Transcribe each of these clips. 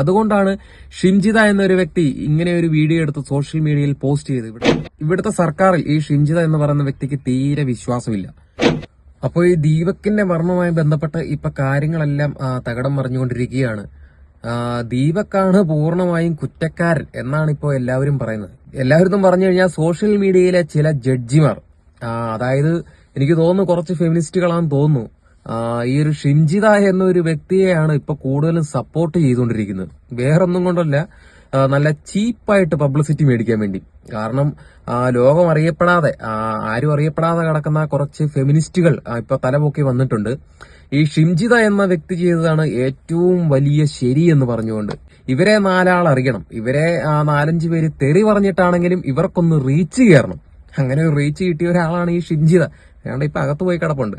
അതുകൊണ്ടാണ് ഷിംജിത എന്നൊരു വ്യക്തി ഇങ്ങനെ ഒരു വീഡിയോ എടുത്ത് സോഷ്യൽ മീഡിയയിൽ പോസ്റ്റ് ചെയ്ത് ഇവിടെ. ഇവിടുത്തെ സർക്കാരിൽ ഈ ഷിംജിത എന്ന് പറയുന്ന വ്യക്തിക്ക് തീരെ വിശ്വാസമില്ല. അപ്പോൾ ഈ ദീപക്കിന്റെ മർമ്മവുമായി ബന്ധപ്പെട്ട് ഇപ്പൊ കാര്യങ്ങളെല്ലാം തകടം മറിഞ്ഞുകൊണ്ടിരിക്കുകയാണ്. ദീപക്കാണ് പൂർണമായും കുറ്റക്കാരൻ എന്നാണ് ഇപ്പോൾ എല്ലാവരും പറയുന്നത്. എല്ലാവരും പറഞ്ഞു കഴിഞ്ഞാൽ സോഷ്യൽ മീഡിയയിലെ ചില ജഡ്ജിമാർ അതായത് എനിക്ക് തോന്നുന്നു കുറച്ച് ഫെമിനിസ്റ്റുകളാണെന്ന് തോന്നുന്നു ഈ ഒരു ഷിംജിത എന്നൊരു വ്യക്തിയെയാണ് ഇപ്പൊ കൂടുതലും സപ്പോർട്ട് ചെയ്തുകൊണ്ടിരിക്കുന്നത്. വേറൊന്നും കൊണ്ടല്ല നല്ല ചീപ്പായിട്ട് പബ്ലിസിറ്റി മേടിക്കാൻ വേണ്ടി. കാരണം ലോകം അറിയപ്പെടാതെ ആരും അറിയപ്പെടാതെ കിടക്കുന്ന കുറച്ച് ഫെമിനിസ്റ്റുകൾ ഇപ്പൊ തലപൊക്കി വന്നിട്ടുണ്ട്. ഈ ഷിംജിത എന്ന വ്യക്തി ചെയ്തതാണ് ഏറ്റവും വലിയ ശരി എന്ന് പറഞ്ഞുകൊണ്ട്. ഇവരെ നാലാൾ അറിയണം. ഇവരെ ആ നാലഞ്ച് പേര് തെറി പറഞ്ഞിട്ടാണെങ്കിലും ഇവർക്കൊന്ന് റീച്ച് കയറണം. അങ്ങനെ ഒരു റീച്ച് കിട്ടിയ ഒരാളാണ് ഈ ഷിംജിത. അയാണ്ട് ഇപ്പൊ അകത്ത് പോയി കിടപ്പുണ്ട്.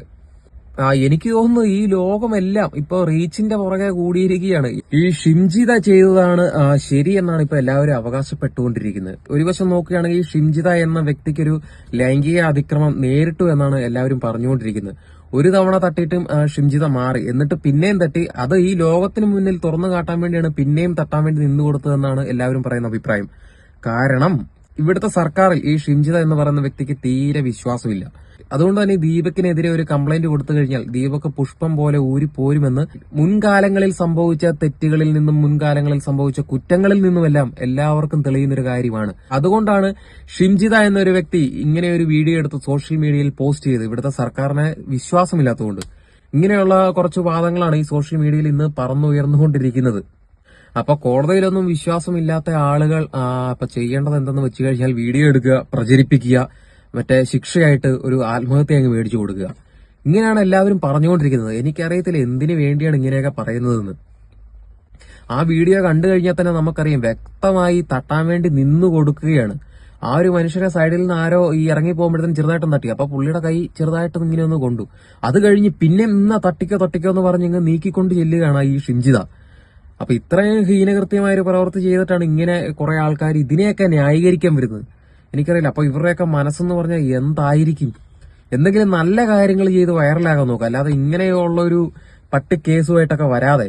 ആ എനിക്ക് തോന്നുന്നു ഈ ലോകമെല്ലാം ഇപ്പൊ റീച്ചിന്റെ പുറകെ കൂടിയിരിക്കുകയാണ്. ഈ ഷിംജിത ചെയ്തതാണ് ശരി എന്നാണ് ഇപ്പൊ എല്ലാവരും അവകാശപ്പെട്ടുകൊണ്ടിരിക്കുന്നത്. ഒരു വശം നോക്കുകയാണെങ്കിൽ ഷിംജിത എന്ന വ്യക്തിക്കൊരു ലൈംഗിക അതിക്രമം നേരിട്ടു എന്നാണ് എല്ലാവരും പറഞ്ഞുകൊണ്ടിരിക്കുന്നത്. ഒരു തവണ തട്ടിയിട്ടും ഷിംജിത മാറി. എന്നിട്ട് പിന്നെയും തട്ടി അത് ഈ ലോകത്തിന് മുന്നിൽ തുറന്നു കാട്ടാൻ വേണ്ടിയാണ് പിന്നെയും തട്ടാൻ വേണ്ടി നിന്നു കൊടുത്തതെന്നാണ് എല്ലാവരും പറയുന്ന അഭിപ്രായം. കാരണം ഇവിടുത്തെ സർക്കാരിൽ ഈ ഷിംജിത എന്ന് പറയുന്ന വ്യക്തിക്ക് തീരെ വിശ്വാസമില്ല. അതുകൊണ്ട് തന്നെ ദീപക്കിനെതിരെ ഒരു കംപ്ലൈന്റ് കൊടുത്തു കഴിഞ്ഞാൽ ദീപക് പുഷ്പം പോലെ ഊരിപ്പോരുമെന്ന് മുൻകാലങ്ങളിൽ സംഭവിച്ച തെറ്റുകളിൽ നിന്നും മുൻകാലങ്ങളിൽ സംഭവിച്ച കുറ്റങ്ങളിൽ നിന്നുമെല്ലാം എല്ലാവർക്കും തെളിയുന്ന ഒരു കാര്യമാണ്. അതുകൊണ്ടാണ് ഷിംജിത എന്നൊരു വ്യക്തി ഇങ്ങനെ ഒരു വീഡിയോ എടുത്ത് സോഷ്യൽ മീഡിയയിൽ പോസ്റ്റ് ചെയ്ത് ഇവിടുത്തെ സർക്കാരിനെ വിശ്വാസമില്ലാത്തതുകൊണ്ട് ഇങ്ങനെയുള്ള കുറച്ച് വാദങ്ങളാണ് ഈ സോഷ്യൽ മീഡിയയിൽ ഇന്ന് പറന്നുയർന്നുകൊണ്ടിരിക്കുന്നത്. അപ്പൊ കോടതിയിലൊന്നും വിശ്വാസമില്ലാത്ത ആളുകൾ ഇപ്പൊ ചെയ്യേണ്ടത് എന്തെന്ന് വെച്ച് കഴിഞ്ഞാൽ വീഡിയോ എടുക്കുക പ്രചരിപ്പിക്കുക മറ്റേ ശിക്ഷയായിട്ട് ഒരു ആത്മഹത്യ അങ്ങ് മേടിച്ചു കൊടുക്കുക. ഇങ്ങനെയാണ് എല്ലാവരും പറഞ്ഞുകൊണ്ടിരിക്കുന്നത്. എനിക്കറിയത്തില്ല എന്തിനു വേണ്ടിയാണ് ഇങ്ങനെയൊക്കെ പറയുന്നതെന്ന്. ആ വീഡിയോ കണ്ടു കഴിഞ്ഞാൽ തന്നെ നമുക്കറിയാം വ്യക്തമായി തട്ടാൻ വേണ്ടി നിന്നു കൊടുക്കുകയാണ്. ആ ഒരു മനുഷ്യരെ സൈഡിൽ നിന്ന് ആരോ ഈ ഇറങ്ങി പോകുമ്പോഴത്തേനും ചെറുതായിട്ടൊന്ന് തട്ടി. അപ്പൊ പുള്ളിയുടെ കൈ ചെറുതായിട്ട് ഇങ്ങനെ ഒന്ന് കൊണ്ടു. അത് കഴിഞ്ഞ് പിന്നെ ഇന്ന തട്ടിക്കോ തട്ടിക്കോ എന്ന് പറഞ്ഞ് ഇങ്ങ് നീക്കിക്കൊണ്ട് ചെല്ലുകയാണ് ഈ ഷിംജിത അപ്പൊ ഇത്രയും ഹീനകൃത്യമായ ഒരു പ്രവൃത്തി ചെയ്തിട്ടാണ് ഇങ്ങനെ കുറെ ആൾക്കാർ ഇതിനെയൊക്കെ ന്യായീകരിക്കാൻ വരുന്നത്. എനിക്കറിയില്ല. അപ്പൊ ഇവരുടെയൊക്കെ മനസ്സെന്ന് പറഞ്ഞാൽ എന്തായിരിക്കും? എന്തെങ്കിലും നല്ല കാര്യങ്ങൾ ചെയ്ത് വൈറലാകാൻ നോക്കുക അല്ലാതെ ഇങ്ങനെയുള്ള ഒരു പട്ടി കേസുമായിട്ടൊക്കെ വരാതെ